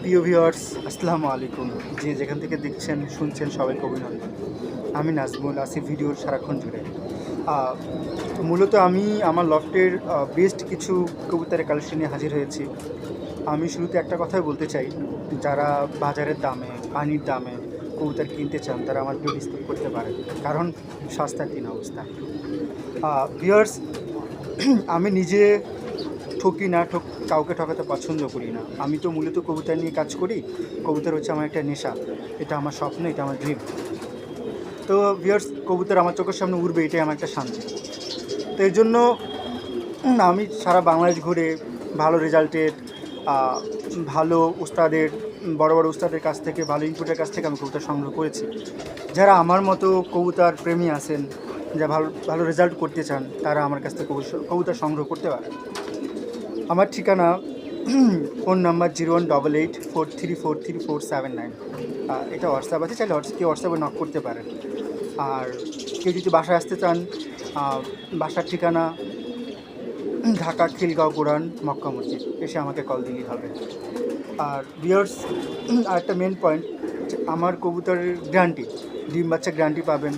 প্রিয় ভিউয়ার্স আসসালামু আলাইকুম। যে যেখান থেকে দেখছেন, শুনছেন, সবাইকে অভিনন্দন। আমি নাজমুল আসি ভিডিওর সারাক্ষণ জুড়ে। মূলত আমি আমার লফটের বেস্ট কিছু কবুতরের কালেকশন নিয়ে হাজির হয়েছি। আমি শুরুতে একটা কথাই বলতে চাই, যারা বাজারের দামে, পানির দামে কবুতর কিনতে চান, তারা আমার ভিডিও ডিসকাস করতে পারেন, কারণ সস্তা কিনা অবস্থা। ভিউয়ার্স আমি নিজে ঠকি না, ঠক, কাউকে ঠকাতে পছন্দ করি না। আমি তো মূলত কবিতা নিয়ে কাজ করি। কবিতার হচ্ছে আমার একটা নেশা। এটা আমার স্বপ্ন, এটা আমার ড্রিম তো ভিয়ার্স কবুতর আমার চোখের সামনে উঠবে এটাই আমার একটা শান্তি। তো এর জন্য আমি সারা বাংলাদেশ ঘুরে ভালো রেজাল্টের ভালো উস্তাদের বড় বড় উস্তাদের কাছ থেকে, ভালো ইনপুটের কাছ থেকে আমি কবিতা সংগ্রহ করেছি। যারা আমার মতো কবুতার প্রেমী আছেন, যা ভালো ভালো রেজাল্ট করতে চান, তারা আমার কাছ থেকে কবু- কবুতর সংগ্রহ করতে পারে আমার ঠিকানা, phone number zero one double eight four three four three four seven nine. এটা হোয়াটসঅ্যাপ আছে, চাইলে হোয়াটস, কেউ হোয়াটসঅ্যাপে নক করতে পারেন। আর কেউ যদি বাসায় আসতে চান বাসার ঠিকানা, ঢাকা, খিলগাঁও গোড়ান মক্কা মসজিদ, এসে আমাকে কল দিলেই হবে। আর বিয়ার্স আর একটা মেন পয়েন্ট আমার কবুতরের গ্যারান্টি ডিম বাচ্চা গ্যারান্টি পাবেন।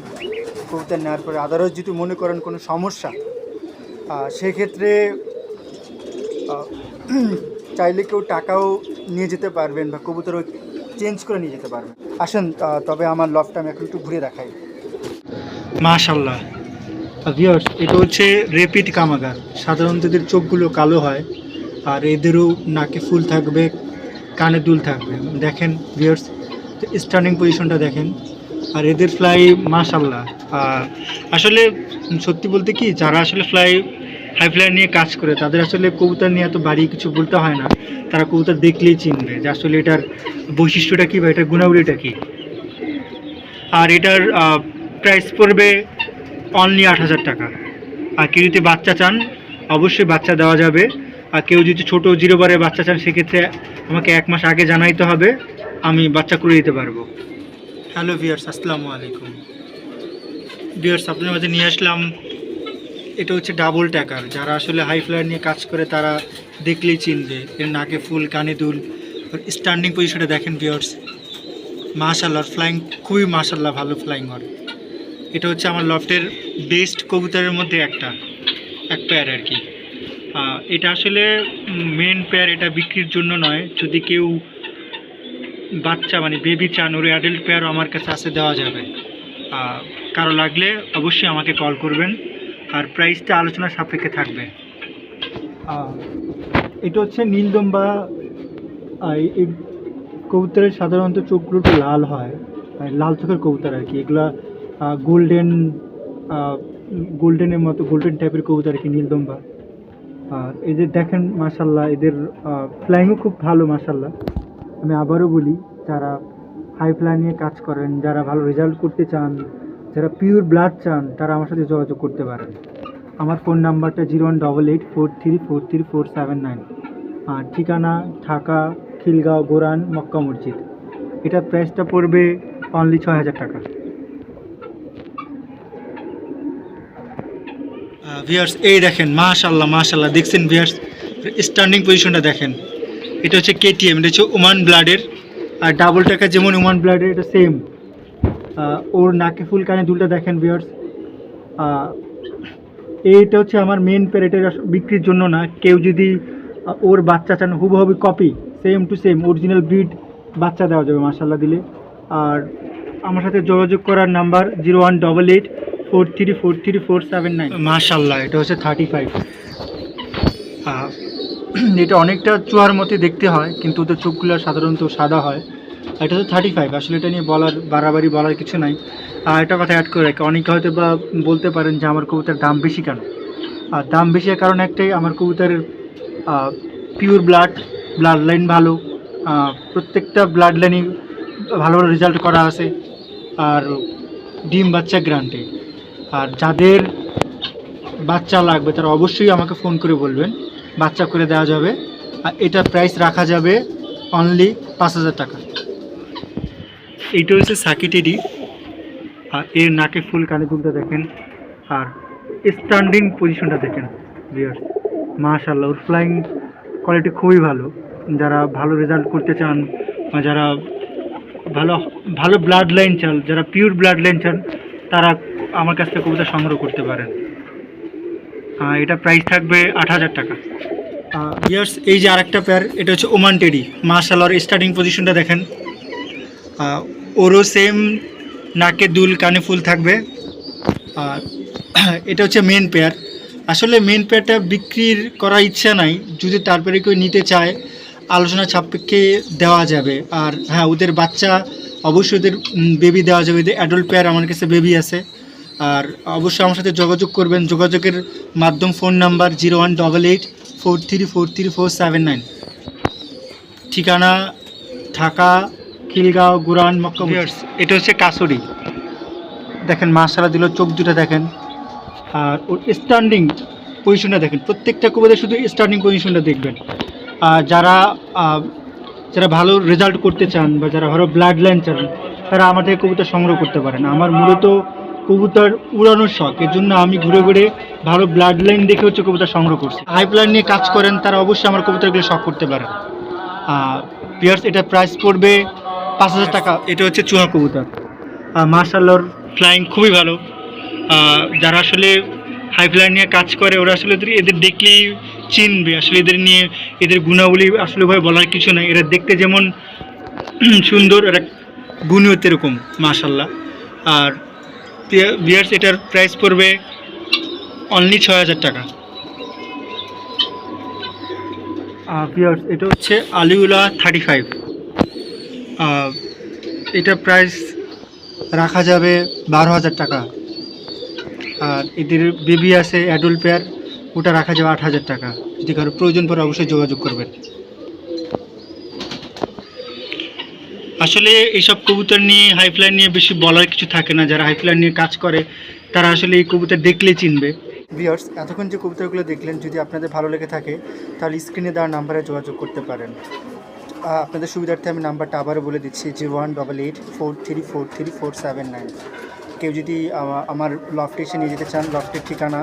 কবুতর নেওয়ার পরে আদারওয়াইজ যদি মনে করেন কোনো সমস্যা সেক্ষেত্রে চাইলে কেউ টাকাও নিয়ে যেতে পারবেন বা কবুতরও চেঞ্জ করে নিয়ে যেতে পারবেন। আসেন তবে আমার লফটা আমি এখন একটু ঘুরে দেখাই। মাশাল্লাহ ভিওর্স এটা হচ্ছে রেপিড কামাগার। সাধারণত এদের চোখগুলো কালো হয়, আর এদেরও নাকে ফুল থাকবে, কানে দুল থাকবে। দেখেন ভিওর্স স্টার্নিং পজিশনটা দেখেন। আর এদের ফ্লাই মাশাল্লাহ আসলে, সত্যি বলতে কি, যারা আসলে ফ্লাই হাই ফ্লাই নিয়ে কাজ করে, তাদের আসলে কবুতর নিয়ে এত বাড়ি কিছু বলতে হয় না। তারা কবুতর দেখলেই চিনবে যে আসলে এটার বৈশিষ্ট্যটা কী বা এটার গুণাবলীটা কী। আর এটার প্রাইস পড়বে অনলি আট হাজার টাকা। আর কেউ যদি বাচ্চা চান, অবশ্যই বাচ্চা দেওয়া যাবে। আর কেউ যদি ছোটো জিরো বারে বাচ্চা চান, সেক্ষেত্রে আমাকে এক মাস আগে জানাইতে হবে, আমি বাচ্চা করে দিতে পারব। হ্যালো ভিয়ার্স আসসালামু আলাইকুম। ভিয়ার্স আপনার মাঝে নিয়ে আসলাম এটা হচ্ছে ডাবল ট্যাকার যারা আসলে হাই ফ্লায়ার নিয়ে কাজ করে, তারা দেখলেই চিনবে। এর নাকে ফুল, কানে দুল। স্ট্যান্ডিং পজিশনটা দেখেন ভিয়ার্স মাশাল্লাহ ফ্লাইং খুবই মাশাল্লাহ ভালো ফ্লাইং হয় এটা হচ্ছে আমার লফটের বেস্ট কবুতরের মধ্যে একটা, এক পেয়ার আর কি। এটা আসলে মেন পেয়ার এটা বিক্রির জন্য নয়। যদি কেউ বাচ্চা মানে বেবি চান, ওর অ্যাডাল্ট পেয়ারও আমার কাছে আসে দেওয়া যাবে। কারও লাগলে অবশ্যই আমাকে কল করবেন। আর প্রাইসটা আলোচনার সাপেক্ষে থাকবে। এটা হচ্ছে নীলদম্বা এই কবুতরের সাধারণত চোখগুলো একটু লাল হয় লাল চোখের কবুতর আর কি। এগুলা গোল্ডেন গোল্ডেনের মতো গোল্ডেন টাইপের কবুতর আর কি, নীলদম্বা। আর এদের দেখেন মাসাল্লাহ এদের ফ্লাইংও খুব ভালো মাসাল্লাহ আমি আবারও বলি, যারা হাই ফ্লাই নিয়ে কাজ করেন, যারা ভালো রেজাল্ট করতে চান যারা পিওর ব্লাড চান, তারা আমার সাথে যোগাযোগ করতে পারেন। আমার ফোন নাম্বারটা zero one double eight four three four three four seven nine আর ঠিকানা ঢাকা, খিলগাঁও, গোরান, মক্কা মসজিদ। এটার প্রাইসটা পড়বে অনলি ছয় হাজার টাকা। ভিয়ার্স এই দেখেন মাশাল্লাহ মাশাল্লাহ দেখছেন ভিয়ার্স স্ট্যান্ডিং পজিশনটা দেখেন। এটা হচ্ছে কেটিএম এটা হচ্ছে ওমান ব্লাডের আর ডাবল টাকা যেমন ওমান ব্লাডের এটা সেম ওর নাকে ফুল কানে দুলটা দেখেন ভিয়ার্স এইটা হচ্ছে আমার মেন পেয়ার এটা আস- বিক্রির জন্য না। কেউ যদি ওর বাচ্চা চান হুবহু copy same to same original breed বাচ্চা দেওয়া যাবে মার্শাল্লাহ দিলে। আর আমার সাথে যোগাযোগ করার number zero one double eight four three four three four seven nine মার্শাল্লাহ এটা হচ্ছে থার্টি ফাইভ এটা অনেকটা চুয়ার মতো দেখতে হয়, কিন্তু ওদের চোখগুলো সাধারণত সাদা হয়। এটা তো থার্টি ফাইভ আসলে এটা নিয়ে বলার, বাড়াবাড়ি বলার কিছু নাই। আর একটা কথা অ্যাড করে রাখি, অনেকে হয়তো বা বলতে পারেন যে আমার কবুতার দাম বেশি কেন? আর দাম বেশি কারণ একটাই, আমার কবুতরের পিওর ব্লাড ব্লাড লাইন ভালো প্রত্যেকটা ব্লাড লাইনই ভালো ভালো রেজাল্ট করা আছে, আর ডিম বাচ্চা গ্রান্টে আর যাদের বাচ্চা লাগবে, তারা অবশ্যই আমাকে ফোন করে বলবেন, বাচ্চা করে দেওয়া যাবে, আর এটার প্রাইস রাখা যাবে অনলি পাঁচ হাজার টাকা। এইটা হচ্ছে সাকিটেডি আর এর নাকে ফুল কানে দুলটা দেখেন। আর স্ট্যান্ডিং পজিশনটা দেখেন ভিউয়ার্স মাশাল্লাহ ওর ফ্লাইং কোয়ালিটি খুবই ভালো। যারা ভালো রেজাল্ট করতে চান যারা ভালো ভালো ব্লাড লাইন চান, যারা পিওর ব্লাড লাইন চান, তারা আমার কাছ থেকে কবিতা সংগ্রহ করতে পারেন। এটা প্রাইস থাকবে আট হাজার টাকা। ইয়ার্স এই যে আরেকটা পেয়ার এটা হচ্ছে ওমান টেডি। মার্শাল স্টার্টিং পজিশনটা দেখেন। ওরও সেম নাকে দুল কানে ফুল থাকবে। আর এটা হচ্ছে মেন পেয়ার আসলে মেন পেয়ারটা বিক্রির করার ইচ্ছা নাই। যদি তারপরে কেউ নিতে চায়, আলোচনা সাপেক্ষে দেওয়া যাবে। আর হ্যাঁ ওদের বাচ্চা, অবশ্যই ওদের বেবি দেওয়া যাবে। ওদের অ্যাডাল্ট পেয়ার আমার কাছে বেবি আছে। আর অবশ্যই আমার সাথে যোগাযোগ করবেন। যোগাযোগের মাধ্যম phone number zero one double eight four three four three four seven nine ঠিকানা, ঢাকা খিলগাঁও গুরান মক্কা এটা হচ্ছে কাসুরি। দেখেন মাসালা দিল চোখ দুটা দেখেন। আর ওর স্ট্যান্ডিং পজিশনটা দেখেন। প্রত্যেকটা কবিতা শুধু স্টার্টিং পজিশনটা দেখবেন। আর যারা যারা ভালো রেজাল্ট করতে চান বা যারা ভালো ব্লাড লাইন চান তারা আমাদের কবিতা সংগ্রহ করতে পারেন। আমার মূলত কবুতর উড়ানোর শখ। এর জন্য আমি ঘুরে ঘুরে ভালো ব্লাড লাইন দেখে হচ্ছে কবিতা সংগ্রহ করছি। হাই প্ল্যান নিয়ে কাজ করেন তারা অবশ্যই আমার কবিতাগুলো শখ করতে পারেন। পিয়ার্স এটা প্রাইস পড়বে পাঁচ হাজার টাকা। এটা হচ্ছে চুহা কবুতর। মার্শাল্লোর ফ্লাইং খুবই ভালো। যারা আসলে হাই ফ্লাইং নিয়ে কাজ করে ওরা আসলে এদের- দেখলেই চিনবে। আসলে এদের নিয়ে এদের গুণাবলী আসলে ভাবে বলার কিছু নাই। এরা দেখতে যেমন সুন্দর এরা গুণীয় এরকম মাশাল্লাহ আর বিয়ার্স এটার প্রাইস পড়বে অনলি ছয় হাজার টাকা। আর বিয়ার্স এটা হচ্ছে আলিউলা থার্টি ফাইভ এটা প্রাইস রাখা যাবে বারো হাজার টাকা। আর এদের বেবি আছে অ্যাডাল্ট পেয়ার ওটা রাখা যাবে আট হাজার টাকা। যদি কারও প্রয়োজন পড়ে অবশ্যই যোগাযোগ করবেন। আসলে এইসব কবুতর নিয়ে হাইফ্লাইন নিয়ে বেশি বলার কিছু থাকে না। যারা হাইফ্লাইন নিয়ে কাজ করে, তারা আসলে এই কবুতর দেখলেই চিনবে। ভিওর্স এতক্ষণ যে কবুতরগুলো দেখলেন, যদি আপনাদের ভালো লেগে থাকে, তাহলে স্ক্রিনে দেওয়ার নাম্বারে যোগাযোগ করতে পারেন। আপনাদের সুবিধার্থে আমি নাম্বারটা আবারও বলে দিচ্ছি, zero one double eight four three four three four seven nine. কেউ যদি আমার লফটে এসে নিয়ে যেতে চান, লফটের ঠিকানা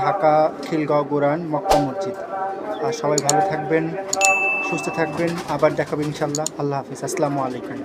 ঢাকা, খিলগাঁও, গোরান, মক্কা মসজিদ। আর সবাই ভালো থাকবেন, সুস্থ থাকবেন, আবার দেখাবেন ইনশাল্লাহ। আল্লাহ হাফিজ। আসসালামু আলাইকুম।